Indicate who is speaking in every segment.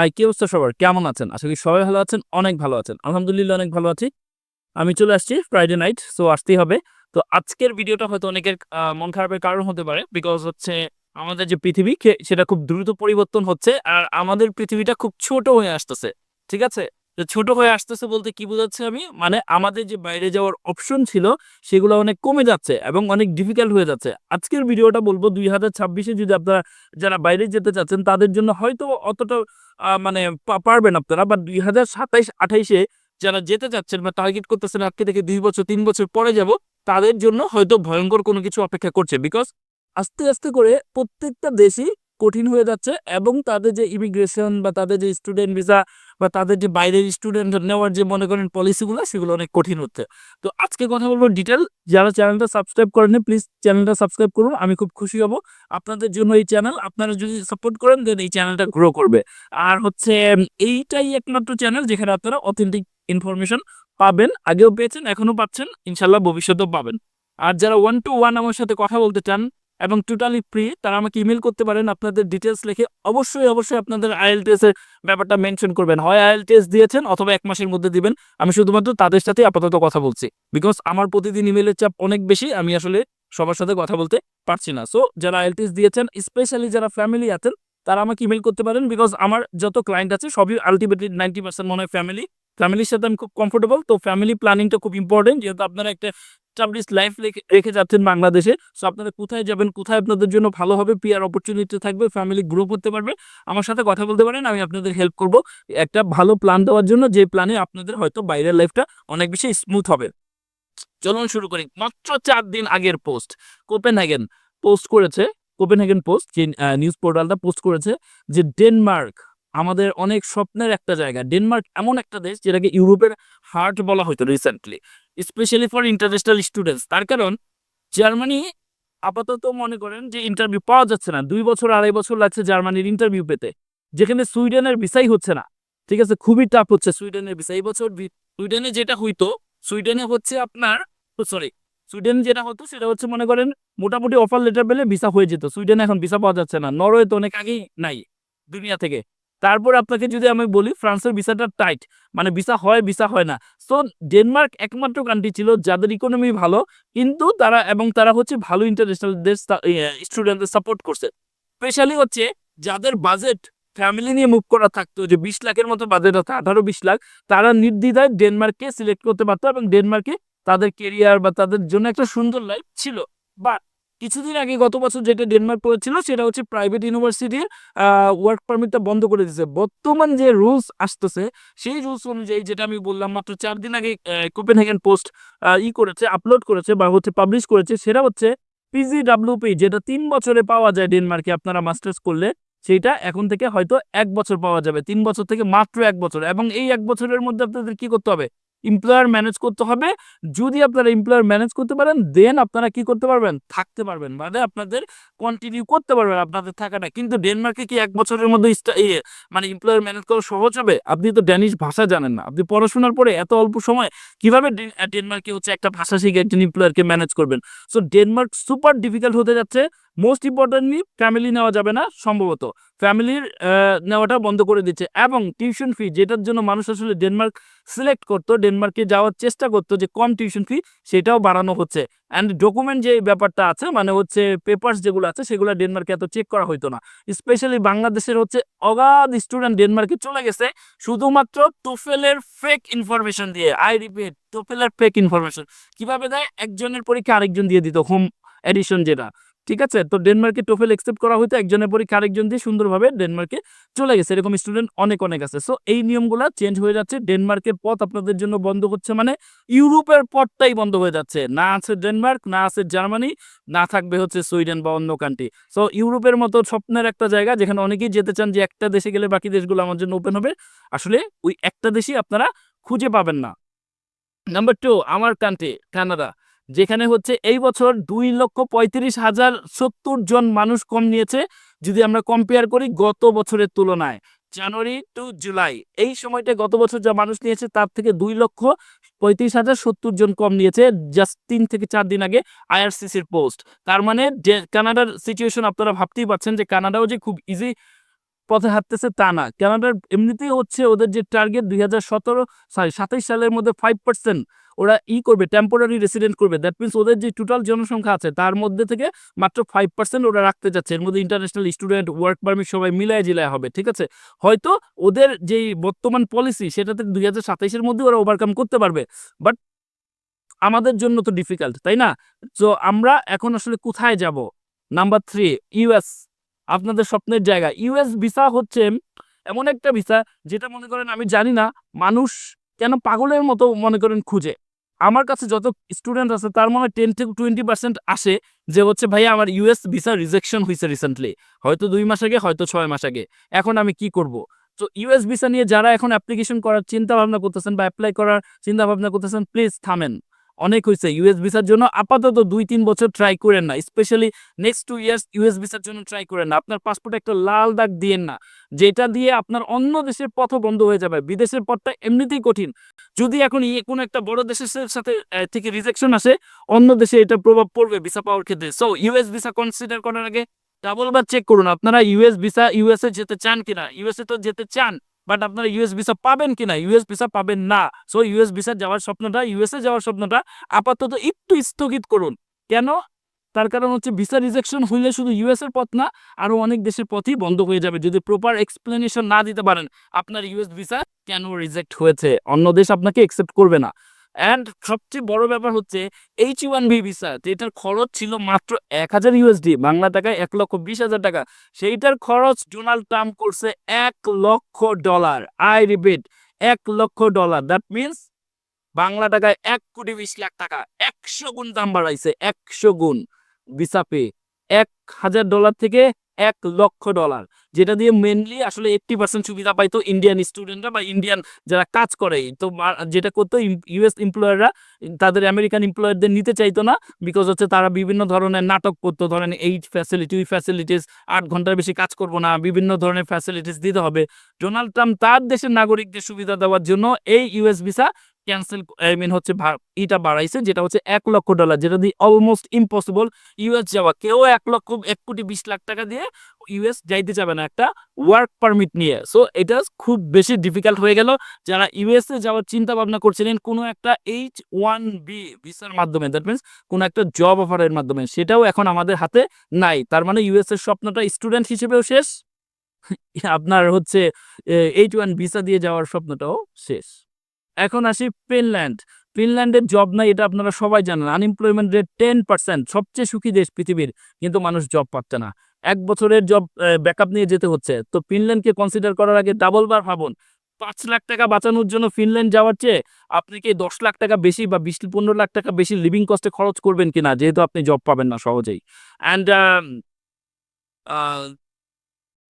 Speaker 1: High কি অবস্থা সবার? কেমন আছেন? আশা করি সবাই ভালো আছেন, অনেক ভালো আছেন। আলহামদুলিল্লাহ, অনেক ভালো আছি। আমি চলে আসছি ফ্রাইডে নাইট সো আসতেই হবে। তো আজকের ভিডিওটা হয়তো অনেকের মন খারাপের কারণ হতে পারে বিকজ হচ্ছে আমাদের যে পৃথিবী সেটা খুব দ্রুত পরিবর্তন হচ্ছে, আর আমাদের পৃথিবীটা খুব ছোট হয়ে আসতেছে, ঠিক আছে? ছোট হয়ে আসতেছে বলতে কি বোঝাচ্ছে আমি? মানে আমাদের যে বাইরে যাওয়ার অপশন ছিল, সেগুলো অনেক কমে যাচ্ছে এবং অনেক ডিফিকাল্ট হয়ে যাচ্ছে। আজকের ভিডিওটা বলব দুই হাজার ছাব্বিশে যদি আপনারা যারা বাইরে যেতে চাচ্ছেন, তাদের জন্য হয়তো অতটা মানে পারবেন আপনারা বা দুই হাজার সাতাইশ আঠাইশে যারা যেতে চাচ্ছেন বা টার্গেট করতেছেন, আজকে থেকে দুই বছর, তিন বছর পরে যাব, তাদের জন্য হয়তো ভয়ঙ্কর কোনো কিছু অপেক্ষা করছে বিকজ আস্তে আস্তে করে প্রত্যেকটা দেশই কঠিন হয়ে যাচ্ছে এবং তাদের যে ইমিগ্রেশন বা তাদের যে স্টুডেন্ট ভিসা বা তাদের যে বাইরের স্টুডেন্ট নেওয়ার যে মনে করেন পলিসিগুলো সেগুলো অনেক কঠিন হচ্ছে। তো আজকে কথা বলব ডিটেল যারা চ্যানেলটা সাবস্ক্রাইব করেন প্লিজ চ্যানেলটা সাবস্ক্রাইব করুন। আমি খুব খুশি হব। আপনাদের জন্য এই চ্যানেল আপনারা যদি সাপোর্ট করেন দেন এই চ্যানেলটা গ্রো করবে। আর হচ্ছে, এইটাই একমাত্র চ্যানেল যেখানে আপনারা অথেন্টিক ইনফরমেশন পাবেন, আগেও পেয়েছেন এখনও পাচ্ছেন। ইনশাল্লাহ ভবিষ্যতেও পাবেন। আর যারা ওয়ান টু ওয়ান আমার সাথে কথা বলতে চান এবং টোটালি ফ্রি তারা আমাকে ইমেল করতে পারেন, আপনাদের ডিটেলস লিখে অবশ্যই অবশ্যই আপনাদের আইএলটিএস এর ব্যাপারটা মেনশন করবেন। হয় আইএলটিএস দিয়েছেন অথবা এক মাসের মধ্যে দিবেন, আমি শুধুমাত্র তাদের সাথে আপাতত কথা বলছি। বিকজ আমার প্রতিদিন ইমেলের চাপ অনেক বেশি, আমি আসলে সবার সাথে কথা বলতে পারছি না। সো যারা আইএলটিএস দিয়েছেন স্পেশালি যারা ফ্যামিলি আছেন, তারা আমাকে ইমেল করতে পারেন বিকজ আমার যত ক্লায়েন্ট আছে, সবই আলটিমেটলি নাইনটি পার্সেন্ট মনে হয় ফ্যামিলি ফ্যামিলির সাথে আমি খুব কমফোর্টেবল তো ফ্যামিলি প্ল্যানিংটা খুব ইম্পর্টেন্ট যেহেতু আপনারা একটা স্টাবলিশ লাইফ রেখে যাচ্ছেন বাংলাদেশে। সো আপনারা কোথায় যাবেন, কোথায় আপনাদের জন্য ভালো হবে পিয়ার অপরচুনিটি থাকবে ফ্যামিলি গ্রো করতে পারবে। আমার সাথে কথা বলতে পারেন, আমি আপনাদের হেল্প করব। একটা ভালো প্ল্যান দেওয়ার জন্য যে প্ল্যানে আপনাদের হয়তো বাইরের লাইফটা অনেক বেশি স্মুথ হবে। চলুন শুরু করি। মাত্র চার দিন আগের পোস্ট কোপেন কোপেনহেগেন পোস্ট করেছে কোপেন কোপেনহেগেন পোস্ট যে নিউজ পোর্টালটা পোস্ট করেছে যে ডেনমার্ক আমাদের অনেক স্বপ্নের একটা জায়গা। ডেনমার্ক এমন একটা দেশ যেটাকে ইউরোপের হার্ট বলা হতো recently specially for international students তার কারণ জার্মানি আপাতত মনে করেন যে ইন্টারভিউ পাওয়া যাচ্ছে না। দুই বছর, আড়াই বছর লাগছে জার্মানির ইন্টারভিউ পেতে। যেখানে সুইডেনের ভিসাই হচ্ছে না। ঠিক আছে? খুবই টাফ হচ্ছে সুইডেনের ভিসা এই বছর সুইডেনে যেটা হইতো, সুইডেনে হচ্ছে আপনার সরি সুইডেন যেটা হতো সেটা হচ্ছে মনে করেন মোটামুটি অফার লেটার পেলে ভিসা হয়ে যেত। সুইডেনে এখন ভিসা পাওয়া যাচ্ছে না। নরওয়ে তো অনেক আগেই নাই দুনিয়া থেকে। তারপর আপনাকে যদি আমি বলি, ফ্রান্সের ভিসাটা টাইট মানে ভিসা হয় ভিসা হয় না। সো ডেনমার্ক একমাত্র কান্ট্রি ছিল যাদের ইকোনমি ভালো, কিন্তু তারা এবং তারা হচ্ছে ভালো ইন্টারন্যাশনাল দেশ স্টুডেন্টদের সাপোর্ট করছে। স্পেশালি হচ্ছে যাদের বাজেট ফ্যামিলি নিয়ে মুভ করা থাকতো, যে বিশ লাখের মতো বাজেট আছে, আঠারো বিশ লাখ, তারা নির্দ্বিধায় ডেনমার্ককে সিলেক্ট করতে পারতো এবং ডেনমার্কে তাদের কেরিয়ার বা তাদের জন্য একটা সুন্দর লাইফ ছিল। বাট কিছুদিন আগে গত বছর যেটা ডেনমার্ক করেছিল সেটা হচ্ছে প্রাইভেট ইউনিভার্সিটির ওয়ার্ক পারমিটটা বন্ধ করে দিয়েছে। বর্তমান যে রুলস আসতেছে, সেই রুলস অনুযায়ী যেটা আমি বললাম, মাত্র চার দিন আগে কোপেনহেগেন পোস্ট ই করেছে আপলোড করেছে বা হচ্ছে পাবলিশ করেছে, সেটা হচ্ছে পিজি পিজিডাব্লিউপি যেটা তিন বছরে পাওয়া যায় ডেনমার্কে আপনারা মাস্টার্স করলে, সেইটা এখন থেকে হয়তো এক বছর পাওয়া যাবে। তিন বছর থেকে মাত্র এক বছর। এবং এই এক বছরের মধ্যে আপনাদের কি করতে হবে? এমপ্লয়ার ম্যানেজ করতে হবে। যদি আপনারা এমপ্লয়ার ম্যানেজ করতে পারেন দেন আপনারা কি করতে পারবেন? থাকতে পারবেন। মানে আপনাদের কন্টিনিউ করতে পারবেন আপনাদের থাকাটা কিন্তু ডেনমার্কে কি এক বছরের মধ্যে ইয়ে, মানে এমপ্লয়ার ম্যানেজ করা সহজ হবে? আপনি তো ড্যানিশ ভাষা জানেন না। আপনি পড়াশোনার পরে এত অল্প সময় কীভাবে ডেনমার্কে হচ্ছে একটা ভাষা শিখে একজন এমপ্লয়ারকে ম্যানেজ করবেন? সো ডেনমার্ক সুপার ডিফিকাল্ট হতে যাচ্ছে। মোস্ট ইম্পর্টেন্টলি ফ্যামিলি নেওয়া যাবে না, সম্ভবত। ফ্যামিলির নেওয়াটা বন্ধ করে দিচ্ছে। এবং টিউশন ফি যেটার জন্য মানুষ আসলে ডেনমার্ক সিলেক্ট করতো ডেনমার্কে যাওয়ার চেষ্টা করতো যে কম টিউশন ফি সেটাও বাড়ানো হচ্ছে। অ্যান্ড ডকুমেন্ট যে ব্যাপারটা আছে মানে হচ্ছে পেপার্স যেগুলো আছে, সেগুলো ডেনমার্কে এত চেক করা হইতো না। স্পেশালি বাংলাদেশের হচ্ছে অগাধ স্টুডেন্ট ডেনমার্কে চলে গেছে, শুধুমাত্র টোফেলের ফেক ইনফরমেশন দিয়ে। আই রিপিট টোফেলের ফেক ইনফরমেশন কীভাবে দেয়? একজনের পরীক্ষা আরেকজন দিয়ে দিত হোম এডিশন যেটা। ঠিক আছে? তো ডেনমার্কে টোফেল একসেপ্ট করা হয়তো একজনের পরীক্ষা আরেকজন দিয়ে সুন্দরভাবে ডেনমার্কে চলে গেছে। এরকম স্টুডেন্ট অনেক অনেক আছে। সো এই নিয়মগুলো চেঞ্জ হয়ে যাচ্ছে। ডেনমার্কের পথ আপনাদের জন্য বন্ধ হচ্ছে মানে ইউরোপের পথটাই বন্ধ হয়ে যাচ্ছে। না আছে ডেনমার্ক না আছে জার্মানি না থাকবে হচ্ছে সুইডেন বা অন্য কান্ট্রি সো ইউরোপের মতো স্বপ্নের একটা জায়গা যেখানে অনেকেই যেতে চান যে একটা দেশে গেলে বাকি দেশগুলো আমার জন্য ওপেন হবে। আসলে ওই একটা দেশই আপনারা খুঁজে পাবেন না। নাম্বার টু আমার কান্ট্রি কানাডা যেখানে হচ্ছে এই বছর দুই লক্ষ পঁয়ত্রিশ হাজার সত্তর জন মানুষ কম নিয়েছে। যদি আমরা কম্পেয়ার করি গত বছরের তুলনায় জানুয়ারি টু জুলাই এই সময়টা গত বছর যা মানুষ নিয়েছে তার থেকে দুই লক্ষ পঁয়ত্রিশ হাজার সত্তর জন কম নিয়েছে জাস্ট তিন থেকে চার দিন আগে আইআরসিসির পোস্ট তার মানে কানাডার সিচুয়েশন আপনারা ভাবতেই পারছেন যে কানাডাও যে খুব ইজি পথে হাঁটতেছে তা না। কানাডার এমনিতেই হচ্ছে ওদের যে টার্গেট দুই হাজার সতেরো সরি সাতাইশ সালের মধ্যে ফাইভ পার্সেন্ট ওরা ই করবে টেম্পোরারি রেসিডেন্ট করবে। দ্যাট মিনস ওদের যে টোটাল জনসংখ্যা আছে, তার মধ্যে থেকে মাত্র ফাইভ পার্সেন্ট ওরা রাখতে যাচ্ছে। এর মধ্যে ইন্টারন্যাশনাল স্টুডেন্ট ওয়ার্ক পারমিট সবাই মিলায় জিলায় হবে, ঠিক আছে? হয়তো ওদের যেই বর্তমান পলিসি সেটাতে দুই হাজার সাতাইশের মধ্যে ওরা ওভারকাম করতে পারবে। বাট আমাদের জন্য তো ডিফিকাল্ট তাই না? তো আমরা এখন আসলে কোথায় যাব? নাম্বার থ্রি ইউএস আপনাদের স্বপ্নের জায়গা। ইউএস ভিসা হচ্ছে এমন একটা ভিসা যেটা মনে করেন আমি জানি না, মানুষ কেন পাগলের মতো মনে করেন খুঁজে। আমার কাছে যত স্টুডেন্ট আছে তার মনে হয় টেন থেকে টোয়েন্টি পার্সেন্ট আসে যে হচ্ছে ভাই আমার ইউএস ভিসা রিজেকশন হয়েছে রিসেন্টলি হয়তো দুই মাস আগে, হয়তো ছয় মাস আগে। এখন আমি কি করব? তো ইউএস ভিসা নিয়ে যারা এখন অ্যাপ্লিকেশন করার চিন্তা ভাবনা করতেছেন বা অ্যাপ্লাই করার চিন্তা ভাবনা করতেছেন প্লিজ থামেন। অনেক হয়েছে ইউএস ভিসার জন্য আপাতত দুই, তিন বছর ট্রাই করেন না। Specially next two years US ভিসার জন্য ট্রাই করেন না। আপনার পাসপোর্টে একটা লাল দাগ দিয়েন না। যেটা দিয়ে আপনার অন্য দেশের পথ বন্ধ হয়ে যাবে। বিদেশের পথটা এমনিতেই কঠিন। যদি এখন ইয়ে কোনো একটা বড় দেশের সাথে থেকে রিজেকশন আসে, অন্য দেশে এটা প্রভাব পড়বে ভিসা পাওয়ার ক্ষেত্রে। সো ইউএস ভিসা কনসিডার করার আগে ডাবল বার চেক করুন। আপনারা ইউএস ভিসা ইউএসএ যেতে চান কিনা? ইউএসএ তো যেতে চান। বাট আপনারা ইউএস ভিসা পাবেন কিনা? ইউএস ভিসা পাবেন না। সো ইউএস ভিসা যাওয়ার স্বপ্নটা ইউএসএ যাওয়ার স্বপ্নটা আপাতত একটু স্থগিত করুন। কেন? তার কারণ হচ্ছে ভিসা রিজেকশন হইলে শুধু ইউএসের পথ না আরও অনেক দেশের পথই বন্ধ হয়ে যাবে। যদি প্রপার এক্সপ্লেনেশন না দিতে পারেন, আপনার ইউএস ভিসা কেন রিজেক্ট হয়েছে? অন্য দেশ আপনাকে একসেপ্ট করবে না। অ্যান্ড সবচেয়ে বড় ব্যাপার হচ্ছে এইচ ওয়ান বি ভিসা যেটার খরচ ছিল মাত্র এক হাজার ইউএসডি বাংলা টাকায় এক লক্ষ বিশ হাজার টাকা। সেইটার খরচ ডোনাল্ড ট্রাম্প করছে এক লক্ষ ডলার। আই রিপিট এক লক্ষ ডলার। দ্যাট মিনস বাংলা টাকায় এক কোটি বিশ লাখ টাকা। একশো গুণ দাম বাড়াইছে, একশো গুণ ভিসা পে এক হাজার ডলার থেকে এক লক্ষ ডলার, যেটা দিয়ে মেনলি আসলে এইট্টি পার্সেন্ট সুবিধা পাইতো ইন্ডিয়ান স্টুডেন্টরা বা ইন্ডিয়ান যারা কাজ করে। তো যেটা করতো ইউএস এমপ্লয়াররা তাদের আমেরিকান এমপ্লয়ারদের নিতে চাইতো না বিকজ হচ্ছে তারা বিভিন্ন ধরনের নাটক করতো, ধরেন এই ফ্যাসিলিটি ওই ফ্যাসিলিটিস আট ঘণ্টার বেশি কাজ করব না, বিভিন্ন ধরনের ফ্যাসিলিটিস দিতে হবে। ডোনাল্ড ট্রাম্প তার দেশের নাগরিকদের সুবিধা দেওয়ার জন্য এই US visa cancel, I mean হচ্ছে ইটা বাড়াইছে যেটা হচ্ছে এক লক্ষ ডলার, যেটা দিয়ে অলমোস্ট ইম্পসিবল ইউএস যাওয়া। কেউ এক লক্ষ, এক কোটি বিশ লাখ টাকা দিয়ে ইউএস যাইতে যাবে না একটা ওয়ার্ক পারমিট নিয়ে। সো, এটা খুব বেশি ডিফিকাল্ট হয়ে গেল। যারা ইউএসএ যাওয়ার চিন্তা ভাবনা করছিলেন, কোনো একটা এইচ ওয়ান বি ভিসার মাধ্যমে, দ্যাট মিনস কোনো একটা জব অফারের মাধ্যমে, সেটাও এখন আমাদের হাতে নাই। তার মানে ইউএস এর স্বপ্নটা স্টুডেন্ট হিসেবেও শেষ। আপনার হচ্ছে এইচ ওয়ান ভিসা দিয়ে যাওয়ার স্বপ্নটাও শেষ। এখন আসি ফিনল্যান্ড। ফিনল্যান্ডের জব নাই, এটা আপনারা সবাই জানেন। আনএমপ্লয়মেন্ট রেট টেন পার্সেন্ট সবচেয়ে সুখী দেশ পৃথিবীর, কিন্তু মানুষ জব পাচ্ছে না। এক বছরের জব ব্যাকআপ নিয়ে যেতে হচ্ছে। তো ফিনল্যান্ডকে কনসিডার করার আগে ডাবল বার ভাবুন। পাঁচ লাখ টাকা বাঁচানোর জন্য ফিনল্যান্ড যাওয়ার চেয়ে আপনি কি দশ লাখ টাকা বেশি বা বিশ, পনেরো লাখ টাকা বেশি লিভিং কস্টে খরচ করবেন কিনা? যেহেতু আপনি জব পাবেন না সহজেই। অ্যান্ড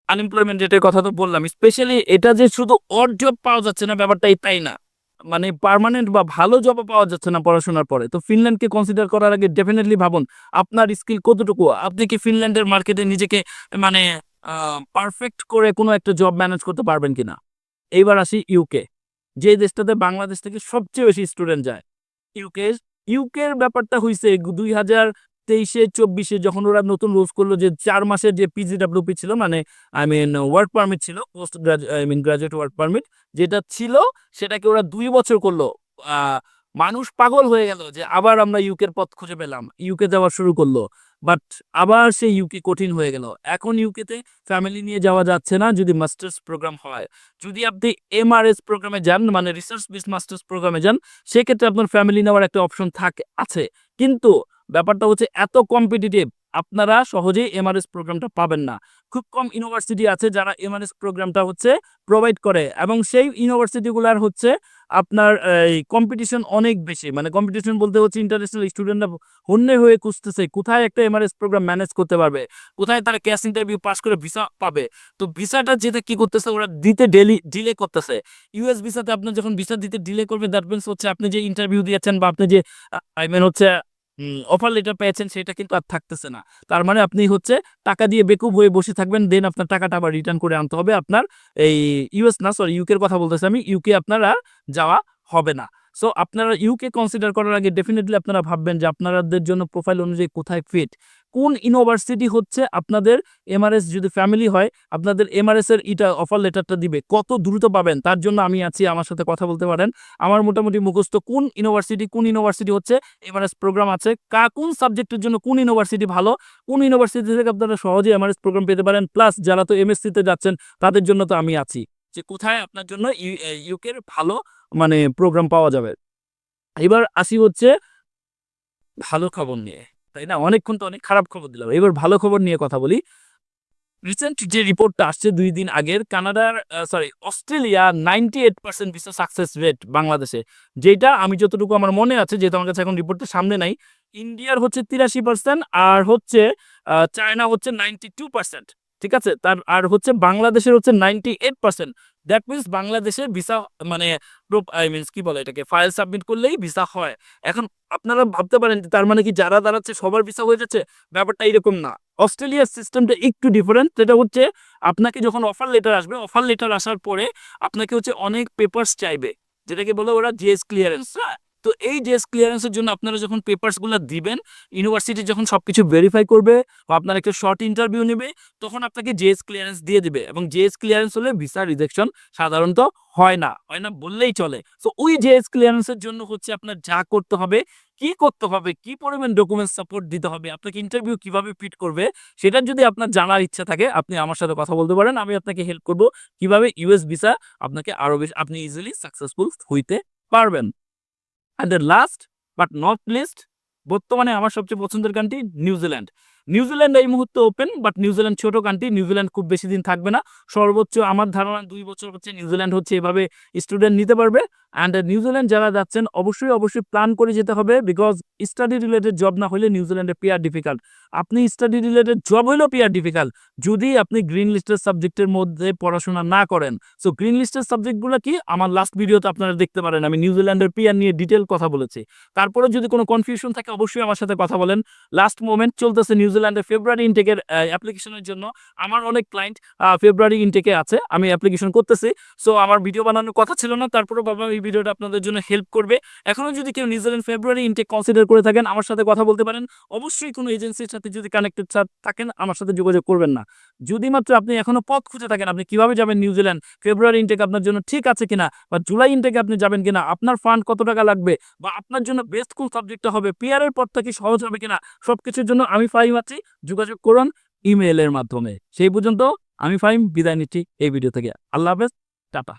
Speaker 1: আনএমপ্লয়মেন্ট রেটের কথা তো বললাম। স্পেশালি এটা যে শুধু অড জব পাওয়া যাচ্ছে না, ব্যাপারটা তাই না। মানে পার্মানেন্ট বা ভালো জবও পাওয়া যাচ্ছে না পড়াশোনার পরে। তো ফিনল্যান্ডকে কনসিডার করার আগে ডেফিনেটলি ভাবুন, আপনার স্কিল কতটুকু? আপনি কি ফিনল্যান্ডের মার্কেটে নিজেকে মানে পারফেক্ট করে কোনো একটা জব ম্যানেজ করতে পারবেন কিনা? এইবার আসি ইউকে যে দেশটাতে বাংলাদেশ থেকে সবচেয়ে বেশি স্টুডেন্ট যায় ইউকে ইউকের ব্যাপারটা হয়েছে দুই হাজার তেইশে, চব্বিশে যখন ওরা নতুন রুলস করল যে চার মাসের যে পিজিডাব্লিউপি ছিল মানে আই মিন ওয়ার্ক পারমিট ছিল post I mean graduate work permit যেটা ছিল, সেটাকে ওরা দুই বছর করল। মানুষ পাগল হয়ে গেল যে আবার আমরা ইউকের পথ খুঁজে পেলাম ইউকে যাওয়া শুরু করল। বাট আবার সেই ইউকে কঠিন হয়ে গেল। এখন ইউকেতে ফ্যামিলি নিয়ে যাওয়া যাচ্ছে না যদি মাস্টার্স প্রোগ্রাম হয়। যদি আপনি এমআরএস প্রোগ্রামে যান মানে রিসার্চ বেস মাস্টার্স প্রোগ্রামে যান, সেক্ষেত্রে আপনার ফ্যামিলি নেওয়ার একটা অপশন থাকে, আছে। কিন্তু ব্যাপারটা হচ্ছে এত কম্পিটিটিভ আপনারা সহজেই এমআরএস প্রোগ্রামটা পাবেন না। খুব কম ইউনিভার্সিটি আছে যারা এমআরএস প্রোগ্রামটা হচ্ছে প্রোভাইড করে এবং সেই ইউনিভার্সিটিগুলার হচ্ছে আপনার এই কম্পিটিশন অনেক বেশি। মানে কম্পিটিশন বলতে হচ্ছে ইন্টারন্যাশনাল স্টুডেন্টরা হন্যে হয়ে খুঁজতেছে কোথায় একটা এমআরএস প্রোগ্রাম ম্যানেজ করতে পারবে, কোথায় তারা ক্যাশ ইন্টারভিউ পাস করে ভিসা পাবে। তো ভিসাটা যেটা কি করতেছে, ওরা দিতে ডেলি ডিলে করতেছে। ইউএস ভিসাতে আপনি যখন ভিসা দিতে ডিলে করবে দ্যাট মিনস হচ্ছে আপনি যে ইন্টারভিউ দিয়েছেন বা আপনি যে আই মিন হচ্ছে অফার লেটার পেয়েছেন সেটা কিন্তু আর থাকতেছে না। তার মানে আপনি হচ্ছে টাকা দিয়ে বেকুব হয়ে বসে থাকবেন দেন আপনার টাকাটা আবার রিটার্ন করে আনতে হবে। আপনার এই ইউএস না সরি ইউকের কথা বলতেছি আমি ইউকে আপনারা যাওয়া হবে না। সো আপনারা ইউকে কনসিডার করার আগে ডেফিনেটলি আপনারা ভাববেন যে আপনাদের জন্য প্রোফাইল অনুযায়ী কোথায় ফিট কোন ইউনিভার্সিটি হচ্ছে আপনাদের এমআরএস যদি ফ্যামিলি হয়, আপনাদের এমআরএস এর ইটা অফার লেটারটা দিবে। কত দ্রুত পাবেন? তার জন্য আমি আছি, আমার সাথে কথা বলতে পারেন। আমার মোটামুটি মুখস্থ কোন ইউনিভার্সিটি কোন ইউনিভার্সিটি হচ্ছে এমআরএস প্রোগ্রাম আছে, কা, কোন সাবজেক্টের জন্য কোন ইউনিভার্সিটি ভালো, কোন ইউনিভার্সিটি থেকে আপনারা সহজে এমআরএস প্রোগ্রাম পেতে পারেন প্লাস যারা তো এমএসসিতে যাচ্ছেন, তাদের জন্য তো আমি আছি। যে কোথায় আপনার জন্য ইউকের ভালো মানে প্রোগ্রাম পাওয়া যাবে। এবার আসি হচ্ছে ভালো খবর নিয়ে। তাই না? অনেকক্ষণ তো অনেক খারাপ খবর দিলাম। এবার ভালো খবর নিয়ে কথা বলি। রিসেন্ট যে রিপোর্টটা আসছে দুই দিন আগের, কানাডার sorry Australia ninety eight percent visa success rate বাংলাদেশে। যেটা আমি যতটুকু আমার মনে আছে, যেহেতু আমার কাছে এখন রিপোর্টটা সামনে নাই ইন্ডিয়ার হচ্ছে তিরাশি পার্সেন্ট আর হচ্ছে চায়না হচ্ছে নাইনটি টু পার্সেন্ট ঠিক আছে? তার, আর হচ্ছে বাংলাদেশের হচ্ছে ninety eight percent that means বাংলাদেশের ভিসা মানে আই মিনস কি বলে এটাকে? ফাইল সাবমিট করলেই ভিসা হয়। এখন আপনারা ভাবতে পারেন তার মানে কি যারা দাঁড়াচ্ছে সবার ভিসা হয়ে যাচ্ছে? ব্যাপারটা এরকম না। অস্ট্রেলিয়ার সিস্টেমটা একটু ডিফারেন্ট সেটা হচ্ছে আপনাকে যখন অফার লেটার আসবে অফার লেটার আসার পরে আপনাকে হচ্ছে অনেক পেপার্স চাইবে। যেটাকে বলে ওরা জিএস ক্লিয়ারেন্স তো এই জিএস ক্লিয়ারেন্সের জন্য আপনারা যখন পেপারসগুলো দিবেন ইউনিভার্সিটি যখন সবকিছু ভেরিফাই করবে বা আপনার একটা শর্ট ইন্টারভিউ নেবে, তখন আপনাকে জেএস ক্লিয়ারেন্স দিয়ে দেবে এবং জেএস ক্লিয়ারেন্স হলে ভিসা রিজেকশন সাধারণত হয় না হয় না বললেই চলে। তো ওই জেএস ক্লিয়ারেন্সের জন্য হচ্ছে আপনার যা করতে হবে, কি করতে হবে, কি পরিমাণ ডকুমেন্ট সাপোর্ট দিতে হবে, আপনাকে ইন্টারভিউ কীভাবে ফিট করবে, সেটা যদি আপনার জানার ইচ্ছা থাকে, আপনি আমার সাথে কথা বলতে পারেন, আমি আপনাকে হেল্প করব কীভাবে ইউএস ভিসা আপনাকে আরও বেশি, আপনি ইজিলি সাকসেসফুল হইতে পারবেন। And the last but not least বর্তমানে আমার সবচেয়ে পছন্দের গানটি নিউজিল্যান্ড নিউজিল্যান্ড এই মুহূর্তে ওপেন বাট নিউজিল্যান্ড ছোট কান্ট্রি নিউজিল্যান্ড খুব বেশি দিন থাকবে না। সর্বোচ্চ আমার ধারণা দুই বছর হচ্ছে নিউজিল্যান্ড হচ্ছে এভাবে স্টুডেন্ট নিতে পারবে। অ্যান্ড নিউজিল্যান্ড যারা যাচ্ছেন, অবশ্যই অবশ্যই প্ল্যান করে যেতে হবে বিকজ স্টাডি রিলেটেড জব না হলে নিউজিল্যান্ডে পেয়ার ডিফিকাল্ট আপনি স্টাডি রিলেটেড জব হলেও পেয়ার ডিফিকাল্ট যদি আপনি গ্রিন লিস্টের সাবজেক্টের মধ্যে পড়াশোনা না করেন সো গ্রিন লিস্টের সাবজেক্টগুলো কি? আমার লাস্ট ভিডিওতে আপনারা দেখতে পারেন, আমি নিউজিল্যান্ডের পেয়ার নিয়ে ডিটেল কথা বলেছি। তারপরে যদি কোনো কনফিউশন থাকে, অবশ্যই আমার সাথে কথা বলেন। লাস্ট মোমেন্ট চলতেছে নিউজিল্যান্ডের ফেব্রুয়ারি ইনটেকের অ্যাপ্লিকেশনের জন্য আমার অনেক ক্লায়েন্ট ফেব্রুয়ারি ইনটেকে আছে। আমি অ্যাপ্লিকেশন করতেছি। সো আমার ভিডিও বানানোর কথা ছিল না তারপরে বাবা এই ভিডিওটা আপনাদের জন্য হেল্প করবে। এখনও যদি কেউ নিউজিল্যান্ড ফেব্রুয়ারি ইনটেক কনসিডার করে থাকেন, আমার সাথে কথা বলতে পারেন। অবশ্যই কোনো এজেন্সির সাথে যদি কানেক্টেড থাকেন, আমার সাথে যোগাযোগ করবেন না। যদি মাত্র আপনি এখনও পথ খুঁজে থাকেন, আপনি কীভাবে যাবেন নিউজিল্যান্ড, ফেব্রুয়ারি ইনটেক আপনার জন্য ঠিক আছে কিনা, বা জুলাই ইনটেকে আপনি যাবেন কিনা, আপনার ফান্ড কত টাকা লাগবে, বা আপনার জন্য বেস্ট কোন সাবজেক্টটা হবে পিয়ারের পথটা কি সহজ হবে কিনা, সবকিছুর জন্য আমি ফাইম আছি যোগাযোগ করুন ইমেইলের মাধ্যমে। সেই পর্যন্ত আমি ফাইম বিদায় নিচ্ছি এই ভিডিও থেকে। আল্লাহ হাফেজ, টাটা।